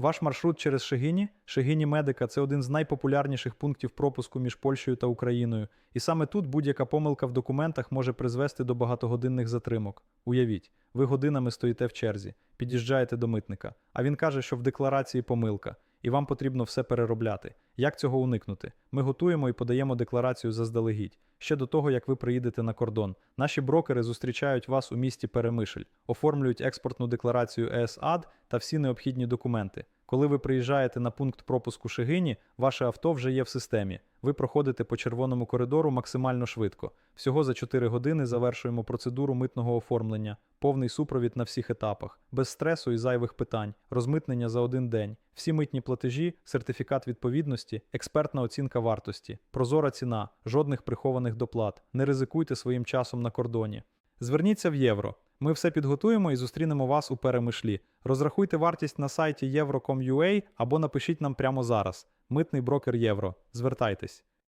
Ваш маршрут через Шегині, Шегині Медика це один з найпопулярніших пунктів пропуску між Польщею та Україною. І саме тут будь-яка помилка в документах може призвести до багатогодинних затримок. Уявіть, ви годинами стоїте в черзі, під'їжджаєте до митника, а він каже, що в декларації помилка, і вам потрібно все переробляти. Як цього уникнути? Ми готуємо і подаємо декларацію заздалегідь. Ще до того, як ви приїдете на кордон. Наші брокери зустрічають вас у місті Перемишль, оформлюють експортну декларацію ЕСАД та всі необхідні документи. Коли ви приїжджаєте на пункт пропуску Шегині, ваше авто вже є в системі. Ви проходите по червоному коридору максимально швидко. Всього за 4 години завершуємо процедуру митного оформлення, повний супровід на всіх етапах, без стресу і зайвих питань, розмитнення за один день, всі митні платежі, сертифікат відповідності, експертна оцінка вартості, прозора ціна, жодних прихованих доплат. Не ризикуйте своїм часом на кордоні. Зверніться в євро. Ми все підготуємо і зустрінемо вас у перемишлі. Розрахуйте вартість на сайті euro.com.ua або напишіть нам прямо зараз. Митний брокер Євро. Звертайтесь.